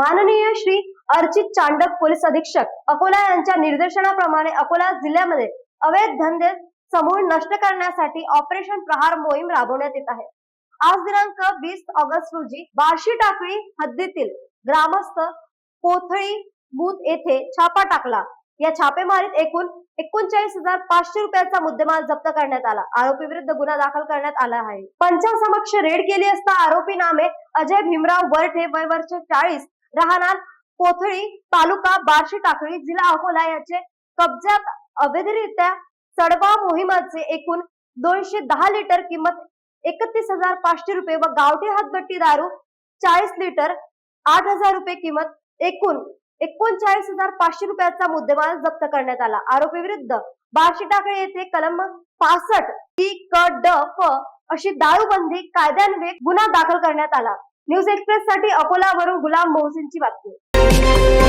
माननीय श्री अर्चित चांडक पोलीस अधीक्षक अकोला यांच्या निर्देशनाप्रमाणे अकोला जिल्ह्यामध्ये अवैध धंदे समूळ नष्ट करण्यासाठी ऑपरेशन प्रहार मोहीम राबवण्यात येत आहे. आज दिनांक वीस ऑगस्ट रोजी बार्शी टाकळी हद्दीतील ग्रामस्थ कोथळी बूथ येथे छापा टाकला. या छापेमारीत एकूण एकोणचाळीस हजार पाचशे रुपयाचा मुद्देमाल जप्त करण्यात आला. आरोपी विरुद्ध गुन्हा दाखल करण्यात आला आहे. पंचासमक्ष रेड केली असता आरोपी नामे अजय भीमराव वरठे वय वर्ष चाळीस राहणार कोथळी तालुका बार्शी टाकळी जिल्हा अकोला याचे कब्जात अवैधरित्या चढवा मोहिमाचे एकूण दोनशे दहा लिटर किंमत एकतीस हजार पाचशे रुपये व गावठी हातभट्टी दारू चाळीस लिटर आठ हजार रुपये किंमत एकूण एकोणचाळीस हजार पाचशे रुपयाचा मुद्देमाल जप्त करण्यात आला. आरोपी विरुद्ध बार्शी टाकळी येथे कलम पासष्ट पी क ड फ अशी दारूबंदी कायद्यान्वये गुन्हा दाखल करण्यात आला. न्यूज एक्सप्रेस साठी अकोलावरून गुलाम मोहसिनची बातमी.